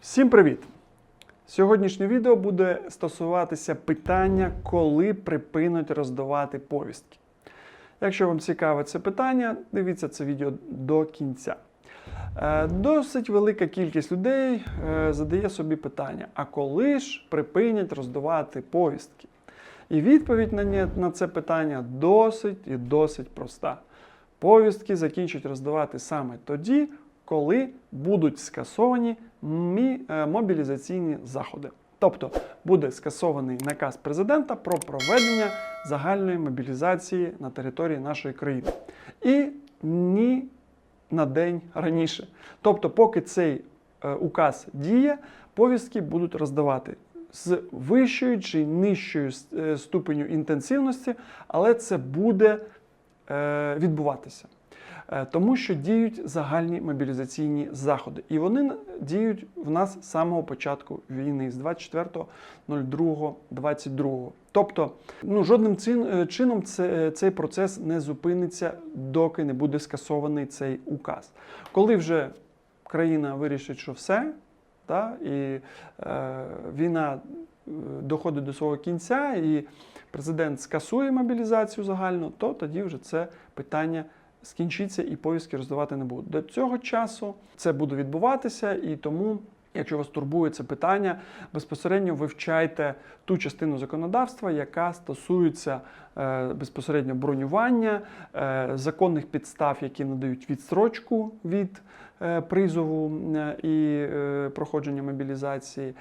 Всім привіт! Сьогоднішнє відео буде стосуватися питання, коли припинуть роздавати повістки. Якщо вам цікаве це питання, дивіться це відео до кінця. Е, Досить велика кількість людей е, задає собі питання: а коли ж припинять роздавати повістки? І відповідь на це питання досить і досить проста. Повістки закінчать роздавати саме тоді, коли будуть скасовані е, мобілізаційні заходи. Тобто буде скасований наказ президента про проведення загальної мобілізації на території нашої країни. І ні на день раніше. Тобто, поки цей е, указ діє, повістки будуть роздавати з вищою чи нижчою е, ступеню інтенсивності, але це буде відбуватися. Е, Тому що діють загальні мобілізаційні заходи. І вони діють в нас з самого початку війни, з 24.02.22. Тобто, ну, жодним цин- е, чином це, цей процес не зупиниться, доки не буде скасований цей указ. Коли вже країна вирішить, що все, та, і е, війна е, доходить до свого кінця, і президент скасує мобілізацію загальну, то тоді вже це питання скінчиться і повістки роздавати не будуть. До цього часу це буде відбуватися, і тому, якщо вас турбує це питання, безпосередньо вивчайте ту частину законодавства, яка стосується е, безпосередньо бронювання, е, законних підстав, які надають відстрочку від е, призову е, і е, проходження мобілізації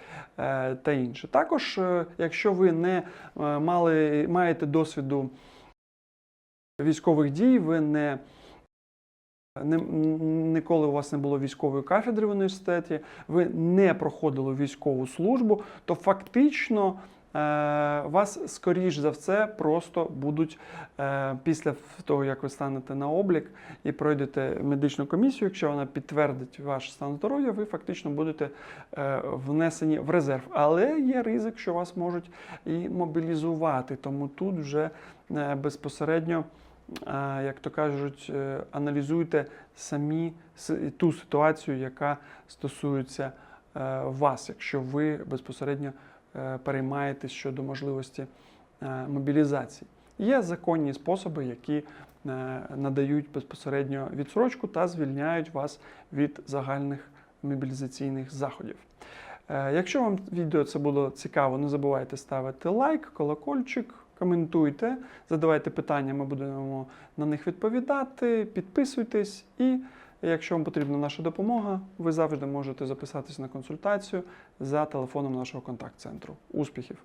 та інше. Також, якщо ви не мали, маєте досвіду військових дій, ви не, не ніколи у вас не було військової кафедри в університеті, ви не проходили військову службу, то фактично. е, Вас, скоріш за все, просто будуть е, після того, як ви станете на облік і пройдете медичну комісію, якщо вона підтвердить ваш стан здоров'я, ви фактично будете е, внесені в резерв. Але є ризик, що вас можуть і мобілізувати. Тому тут вже е, безпосередньо, як то кажуть, е, аналізуйте самі ту ситуацію, яка стосується е, вас, якщо ви безпосередньо е, переймаєтесь щодо можливості мобілізації. Є законні способи, які надають безпосередньо відсрочку та звільняють вас від загальних мобілізаційних заходів. Якщо вам відео це було цікаво, не забувайте ставити лайк, колокольчик, коментуйте, задавайте питання, ми будемо на них відповідати. Підписуйтесь, і якщо вам потрібна наша допомога, ви завжди можете записатись на консультацію за телефоном нашого контакт-центру. Успіхів!